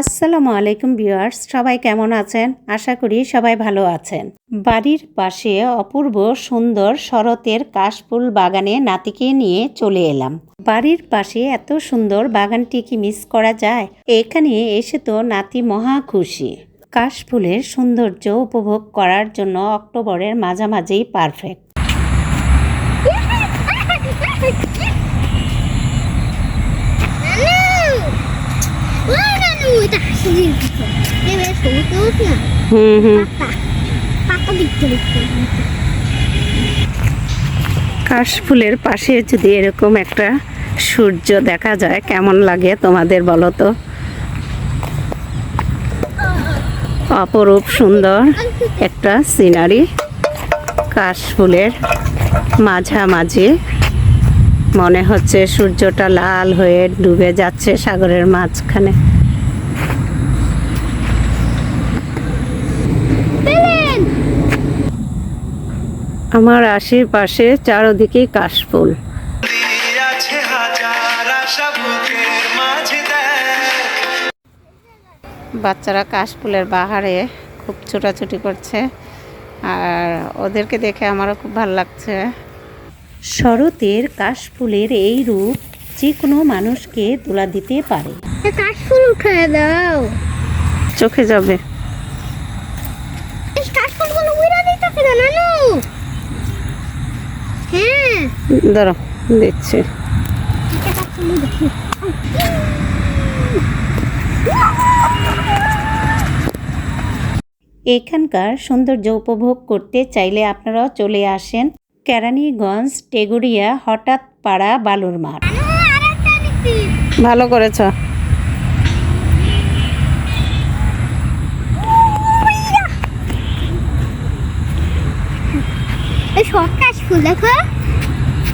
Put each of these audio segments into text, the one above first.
আসসালামু আলাইকুম ভিউয়ার্স, সবাই কেমন আছেন? আশা করি সবাই ভালো আছেন। বাড়ির পাশে অপূর্ব সুন্দর শরতের কাশফুল বাগানে নাতিকে নিয়ে চলে এলাম। বাড়ির পাশে এত সুন্দর বাগানটি কি মিস করা যায়? এখানে এসে তো নাতি মহা খুশি। কাশফুলের সৌন্দর্য উপভোগ করার জন্য অক্টোবরের মাঝামাঝি পারফেক্ট নানু না হুম হুম কাশফুলের পাশে যদি এরকম একটা সূর্য দেখা যায়, কেমন লাগে তোমাদের বলো তো? অপরূপ সুন্দর একটা সিনারি কাশফুলের মাঝামাঝি। মনে হচ্ছে সূর্যটা লাল হয়ে ডুবে যাচ্ছে সাগরের মাঝখানে। আমার আশেপাশে চারদিকেই কাশফুল। আছে হাজার আশা বুকের মাঝে দেখ বাচ্চারা কাশফুলের বাহারে খুব ছোটাছুটি করছে আর ওদেরকে দেখে আমারও খুব ভালো লাগছে। শরতের কাশফুলের এই রূপ যে কোনো মানুষকে তোলা দিতে পারে। কাশফুল উঠে দাও। চোখে যাবে এই কাশফুলগুলো উড়া দিতে হবে নানু ধরো দেখছি। এখানকার সৌন্দর্য উপভোগ করতে চাইলে আপনারাও চলে আসেন কেরানীগঞ্জ টেগুরিয়া হঠাৎ পাড়া বালুর মাঠ। ভালো করেছ। এই সব কাশফুল দেখো হ্যাঁ কাশফুল উঠছে কাশফুল উঠছে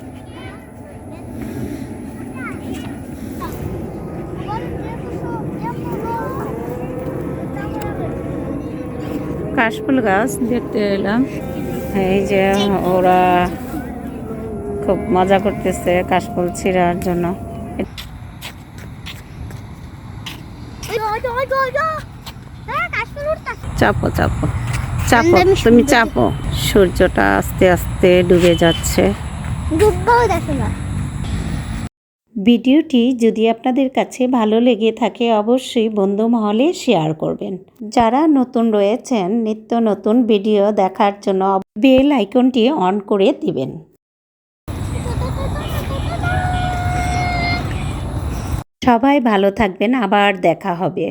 কাশফুল গাছ দেখতে এলাম। এই যে ওরা খুব মজা করতেছে কাশফুল ছিঁড়ার জন্য। চাপো চাপো চাপো তুমি চাপো। সূর্যটা আস্তে আস্তে ডুবে যাচ্ছে। ডুববাও দেখো না। ভিডিওটি যদি আপনাদের কাছে ভালো লেগে থাকে, অবশ্যই বন্ধু মহলে শেয়ার করবেন। যারা নতুন রয়েছেন, নিত্য নতুন ভিডিও দেখার জন্য বেল আইকনটি অন করে দিবেন। সবাই ভালো থাকবেন, আবার দেখা হবে।